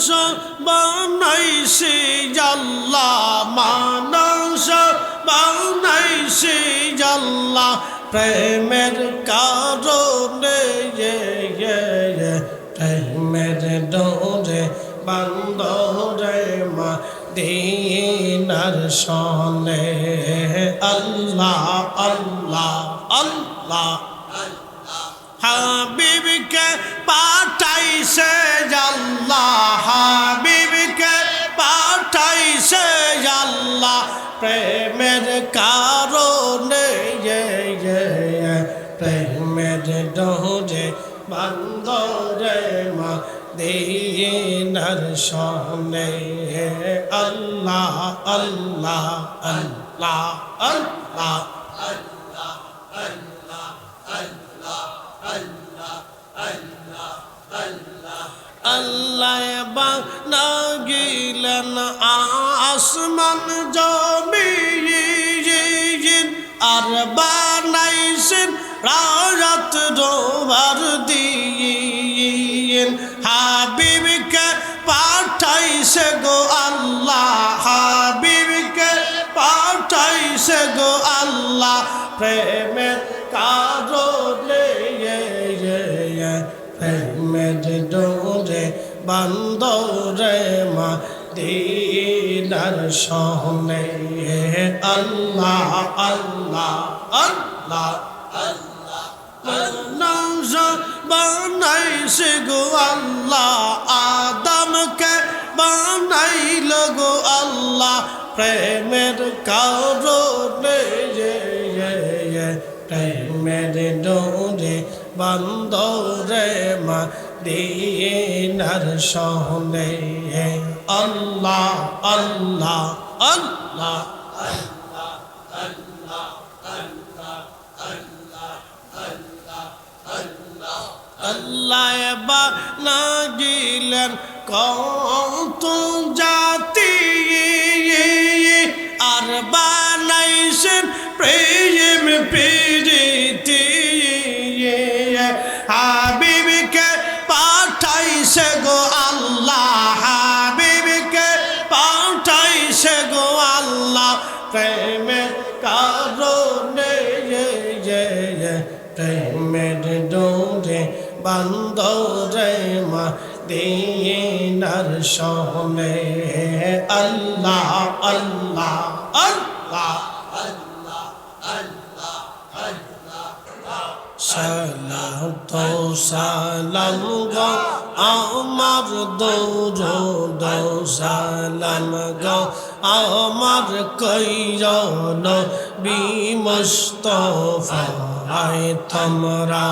মানস বানাইছে আল্লাহ মানস বানাইছে আল্লাহ প্রেমের কারণে প্রেমের ডোরে বান্দরে মা দিনার সনে। আল্লাহ আল্লাহ আল্লাহ। হাবিবকে পাঠাইছে আল্লাহ, হাবিবকে পাঠাইছে আল্লাহ। প্রেমের কারণে প্রেমের ডোরে বান্দরে মা দিনার সনে আল্লাহ আল্লাহ আল্লাহ আল্লাহ আল্লাহ। বানা গিলেন আসমান জমিন, আর বানাইছেন রাজত রোবার দিন। হাবিবকে পাঠাইছে গো আল্লাহ, হাবিবকে পাঠাইছে গো আল্লাহ। প্রেমের কারণে বান্দরে মা দিনার সহনে আল্লাহ আল্লাহ আল্লাহ নৌজ বানাইছে গো আল্লাহ, আদমকে বানাইল গো আল্লাহ। প্রেমের কারণে প্রেমের ডোরে বান্দরে মা দিনার সহনে আল্লাহ আল্লাহ আল্লাহ আল্লাহ বানা গিলেন কত জাতি আর বানাইছেন প্রেম প্রীতি প্রেমে কারণে প্রেমের ডোরে বান্দরে মা দিনার সহনে আল্লাহ আল্লাহ আল্লাহ সালাত সালাম গো আমার দৌড় সালাম গো আমার কৈরন বিমস্তফায় তোমরা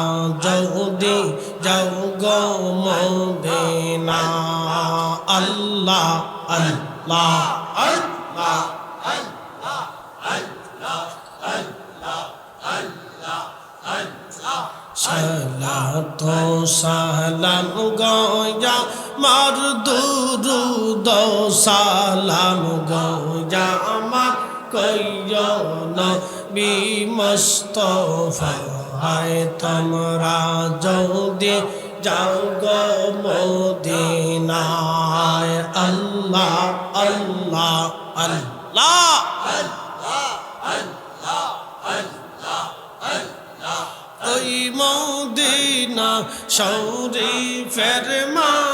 যদি যাও গো মদিনা আল্লাহ আল্লাহ আল্লাহ। সালাত সালাম গয়া মার দুরুদ সালাম গয়া আমার কয়ন বিমস্তফায় তোমরা যদি যাও গো মদিনায়। আল্লাহ আল্লাহ আল্লাহ। ওই মদিনা শরীফের মাঝে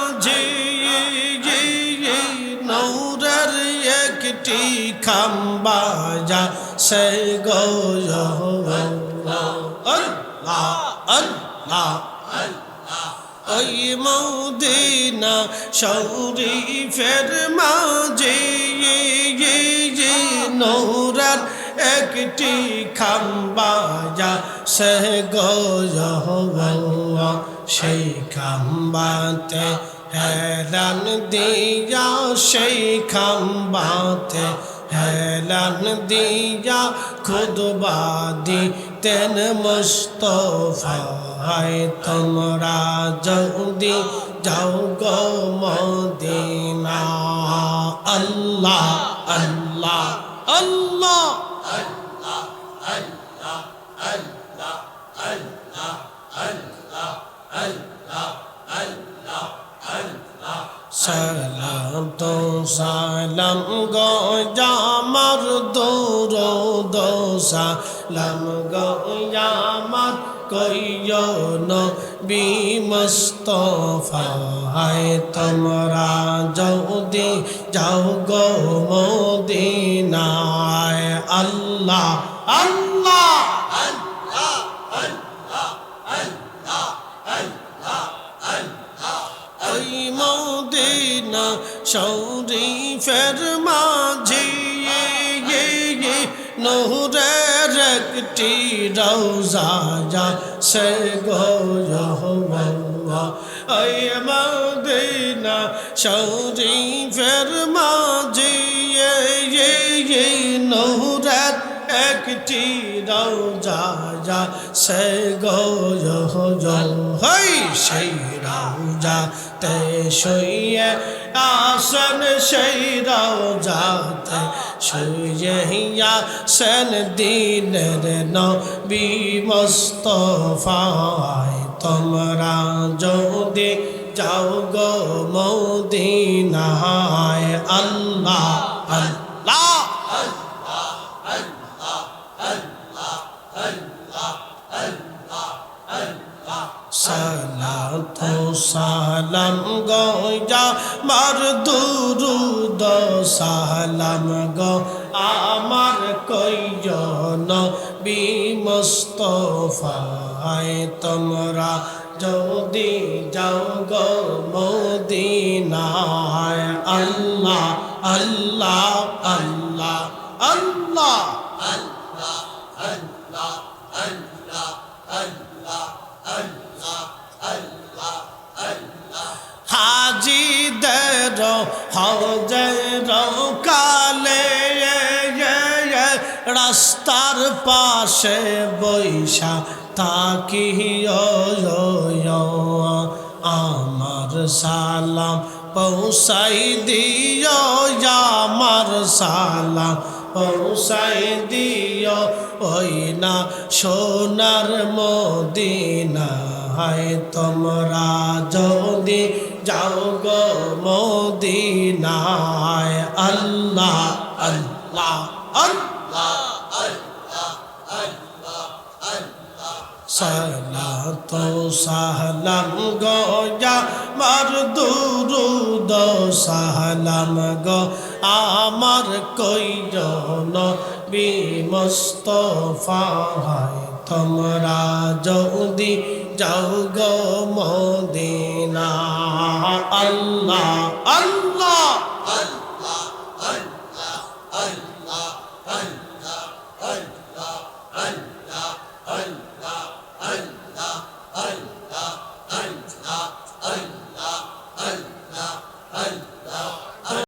খাম্বাজা সে গো আল্লাহ আল্লাহ ওই মদিনা শরীফের মাঝে নৌরার একটি খাম্বাজা সে গয়া সেই খাম্বাতে হেরান দিয়া সেই হেলান দিয়া খুদবা দিতেন মুস্তফায় তোমরা যদি যাও গো মদিনা আল্লাহ আল্লাহ আল্লাহ সালাম তো সালাম গো জামার দৌড় সালাম গো জামার কইয় নবী মুস্তফায় তোমরা যদি যাও গো মদিনায়, আল্লাহ আল্লাহ। শরীফের মাঝে নহরের একটি রৌজা যা সে গো ওই মদিনা শরীফের মাঝে নহরের একটি রওজা যা সে গো হই, সেই রওজা তে শুয়ে আসন, সেই রওজাতে শুয়ে আসন। দিনের নবী মুস্তফায় তোমরা যদি যাও গো মদিনায়, আল্লাহ আল্লাহ। সালাম গয়া মার দুরুদ, সালাম গো আমার কইজন বি মুস্তফায় তোমরা যদি যাও গো মদিনায়, আল্লাহ আল্লাহ আল্লাহ আল্লাহ। হাজিদের হজের কালে রাস্তার পাশে বৈশা থাকি আমার সালাম পৌঁছাই দিও আমার সালাম পৌঁছাই দিও ওই না সোনার মদিনা হায় তোমরা যদি যাও গো মদিনায়, আল্লাহ আল্লাহ আল্লাহ সালাতো সালাম গয়া মার দুরুদ সালাম গো, আমার কইজন বি মুস্তফায় তোমরা যদি যাও গো মদিনা। আল্লাহ আল্লাহ।